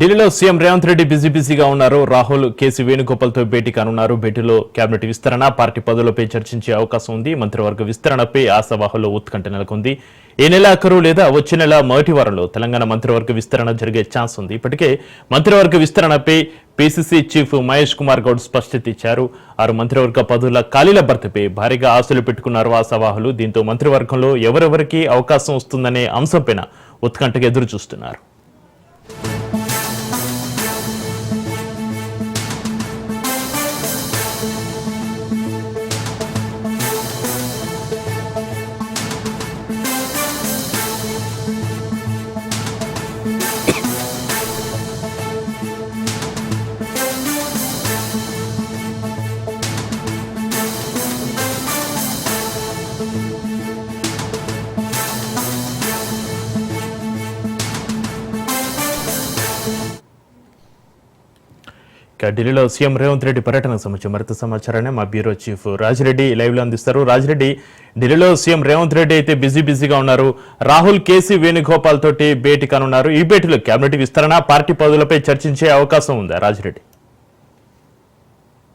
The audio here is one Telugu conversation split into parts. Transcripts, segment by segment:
ఢిల్లీలో సీఎం రేవంత్ రెడ్డి బిజీ బిజీగా ఉన్నారు. రాహుల్ కేసీ వేణుగోపాల్తో భేటీ కానున్నారు. భేటీలో కేబినెట్ విస్తరణ పార్టీ పదవులపై చర్చించే అవకాశం ఉంది. మంత్రివర్గ విస్తరణపై ఆశావాహుల్లో ఉత్కంఠ నెలకొంది. ఈ నెల ఆఖరు లేదా వచ్చే నెల మొదటి వారంలో తెలంగాణ మంత్రివర్గ విస్తరణ జరిగే ఛాన్స్ ఉంది. ఇప్పటికే మంత్రివర్గ విస్తరణపై పీసీసీ చీఫ్ మహేష్ కుమార్ గౌడ్ స్పష్టత ఇచ్చారు. ఆరు మంత్రివర్గ పదవుల ఖాళీల భర్తపై భారీగా ఆశలు పెట్టుకున్నారు ఆశావాహులు. దీంతో మంత్రివర్గంలో ఎవరెవరికి అవకాశం వస్తుందనే అంశంపైన ఉత్కంఠగా ఎదురు చూస్తున్నారు ఢిల్లీలో సీఎం రేవంత్ రెడ్డి పర్యటనకు సంబంధించి మరింత సమాచారాన్ని మా బ్యూరో చీఫ్ రాజిరెడ్డి లైవ్లో అందిస్తారు. రాజిరెడ్డి ఢిల్లీలో సీఎం రేవంత్ రెడ్డి అయితే బిజీ బిజీగా ఉన్నారు. రాహుల్ కేసీ వేణుగోపాల్ తోటి భేటీ కానున్నారు. ఈ భేటీలో కేబినెట్ విస్తరణ పార్టీ పదవులపై చర్చించే అవకాశం ఉందా రాజిరెడ్డి?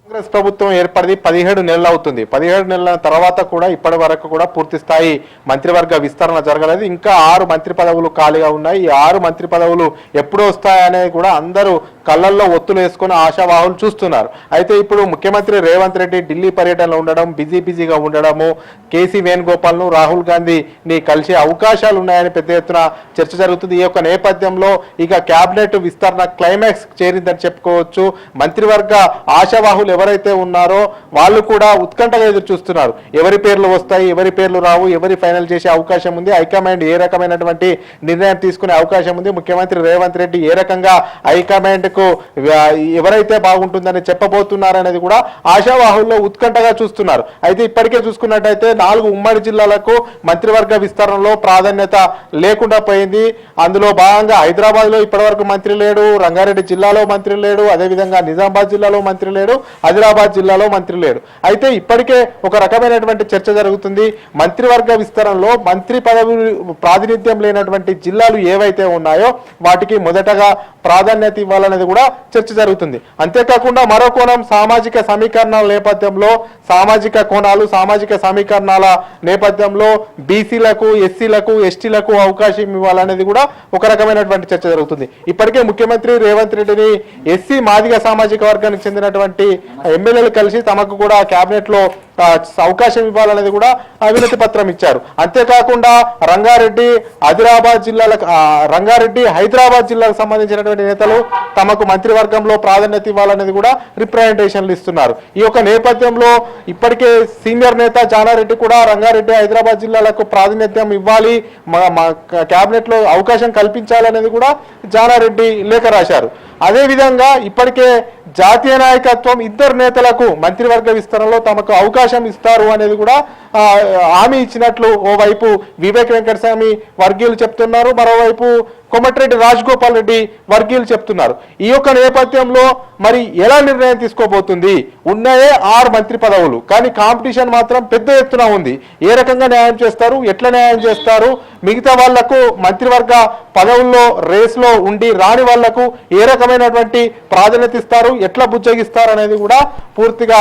కాంగ్రెస్ ప్రభుత్వం ఏర్పడి పదిహేడు నెలలు అవుతుంది. పదిహేడు నెలల తర్వాత కూడా ఇప్పటి వరకు కూడా పూర్తి స్థాయి మంత్రివర్గ విస్తరణ జరగలేదు. ఇంకా ఆరు మంత్రి పదవులు ఖాళీగా ఉన్నాయి. ఈ ఆరు మంత్రి పదవులు ఎప్పుడు వస్తాయనేది కూడా అందరూ కళ్ళల్లో ఒత్తులు వేసుకుని ఆశావాహులు చూస్తున్నారు. అయితే ఇప్పుడు ముఖ్యమంత్రి రేవంత్ రెడ్డి ఢిల్లీ పర్యటనలో ఉండడం బిజీ బిజీగా ఉండడము కేసీ వేణుగోపాల్ను రాహుల్ గాంధీని కలిసే అవకాశాలు ఉన్నాయని పెద్ద ఎత్తున చర్చ జరుగుతుంది. ఈ యొక్క నేపథ్యంలో ఇక కేబినెట్ విస్తరణ క్లైమాక్స్ చేరిందని చెప్పుకోవచ్చు. మంత్రివర్గ ఆశావాహులు ఎవరైతే ఉన్నారో వాళ్ళు కూడా ఉత్కంఠగా ఎదురు చూస్తున్నారు ఎవరి పేర్లు వస్తాయి ఎవరి పేర్లు రావు ఎవరి ఫైనల్ చేసే అవకాశం ఉంది హైకమాండ్ ఏ రకమైనటువంటి నిర్ణయం తీసుకునే అవకాశం ఉంది. ముఖ్యమంత్రి రేవంత్ రెడ్డి ఏ రకంగా హైకమాండ్కు ఎవరైతే బాగుంటుందని చెప్పబోతున్నారనేది కూడా ఆశావాహుల్లో ఉత్కంఠగా చూస్తున్నారు. అయితే ఇప్పటికే చూసుకున్నట్టయితే నాలుగు ఉమ్మడి జిల్లాలకు మంత్రివర్గ విస్తరణలో ప్రాధాన్యత లేకుండా పోయింది. అందులో భాగంగా హైదరాబాద్లో ఇప్పటివరకు మంత్రి లేడు రంగారెడ్డి జిల్లాలో మంత్రి లేడు అదేవిధంగా నిజామాబాద్ జిల్లాలో మంత్రి లేడు. ఆదిలాబాద్ జిల్లాలో మంత్రి లేడు. అయితే ఇప్పటికే ఒక రకమైనటువంటి చర్చ జరుగుతుంది. మంత్రివర్గ విస్తరణలో మంత్రి పదవి ప్రాతినిధ్యం లేనటువంటి జిల్లాలు ఏవైతే ఉన్నాయో వాటికి మొదటగా ప్రాధాన్యత ఇవ్వాలనేది కూడా చర్చ జరుగుతుంది. అంతేకాకుండా మరో కోణం సామాజిక సమీకరణాల నేపథ్యంలో సామాజిక కోణాలు సామాజిక సమీకరణాల నేపథ్యంలో బీసీలకు ఎస్సీలకు ఎస్టీలకు అవకాశం ఇవ్వాలనేది కూడా ఒక రకమైనటువంటి చర్చ జరుగుతుంది. ఇప్పటికే ముఖ్యమంత్రి రేవంత్ రెడ్డిని ఎస్సీ మాదిగ సామాజిక వర్గానికి చెందినటువంటి ఎమ్మెల్యేలు కలిసి తమకు కూడా కేబినెట్లో అవకాశం ఇవ్వాలనేది కూడా అవినతి పత్రం ఇచ్చారు. అంతేకాకుండా రంగారెడ్డి ఆదిలాబాద్ జిల్లాలకు రంగారెడ్డి హైదరాబాద్ జిల్లాకు సంబంధించినటువంటి నేతలు తమకు మంత్రివర్గంలో ప్రాధాన్యత ఇవ్వాలనేది కూడా రిప్రజెంటేషన్లు ఇస్తున్నారు. ఈ యొక్క నేపథ్యంలో ఇప్పటికే సీనియర్ నేత జానారెడ్డి కూడా రంగారెడ్డి హైదరాబాద్ జిల్లాలకు ప్రాతినిధ్యం ఇవ్వాలి మా మా లో అవకాశం కల్పించాలనేది కూడా జానారెడ్డి లేఖ రాశారు. అదేవిధంగా ఇప్పటికే జాతీయ నాయకత్వం ఇద్దరు నేతలకు మంత్రివర్గ విస్తరణలో తమకు అవకాశం ఇస్తారు అనేది కూడా హామీ ఇచ్చినట్లు ఓవైపు వివేక్ వెంకటస్వామి వర్గీయులు చెప్తున్నారు. మరోవైపు కొమటిరెడ్డి రాజగోపాల్ రెడ్డి వర్గీయులు చెప్తున్నారు. ఈ యొక్క నేపథ్యంలో మరి ఎలా నిర్ణయం తీసుకోబోతుంది? ఉన్నాయే ఆరు మంత్రి పదవులు కానీ కాంపిటీషన్ మాత్రం పెద్ద ఎత్తున ఉంది. ఏ రకంగా న్యాయం చేస్తారు? ఎట్లా న్యాయం చేస్తారు? మిగతా వాళ్ళకు మంత్రివర్గ పదవుల్లో రేస్లో ఉండి రాని వాళ్ళకు ఏ రకమైనటువంటి ప్రాధాన్యత ఇస్తారు? ఎట్లా బుజ్జగిస్తారు అనేది కూడా పూర్తిగా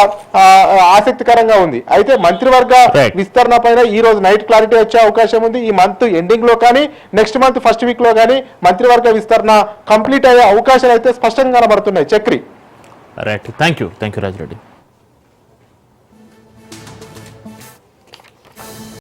ఆసక్తికరంగా ఉంది. అయితే మంత్రివర్గ. విస్తరణ పైన ఈ రోజు నైట్ క్లారిటీ వచ్చే అవకాశం ఉంది. ఈ మంత్ ఎండింగ్లో కానీ నెక్స్ట్ మంత్ ఫస్ట్ వీక్లో కానీ మంత్రివర్గ విస్తరణ కంప్లీట్ అయ్యే అవకాశాలు అయితే స్పష్టంగా కనబడుతున్నాయి. Chakri. Right thank you thank you Rajireddy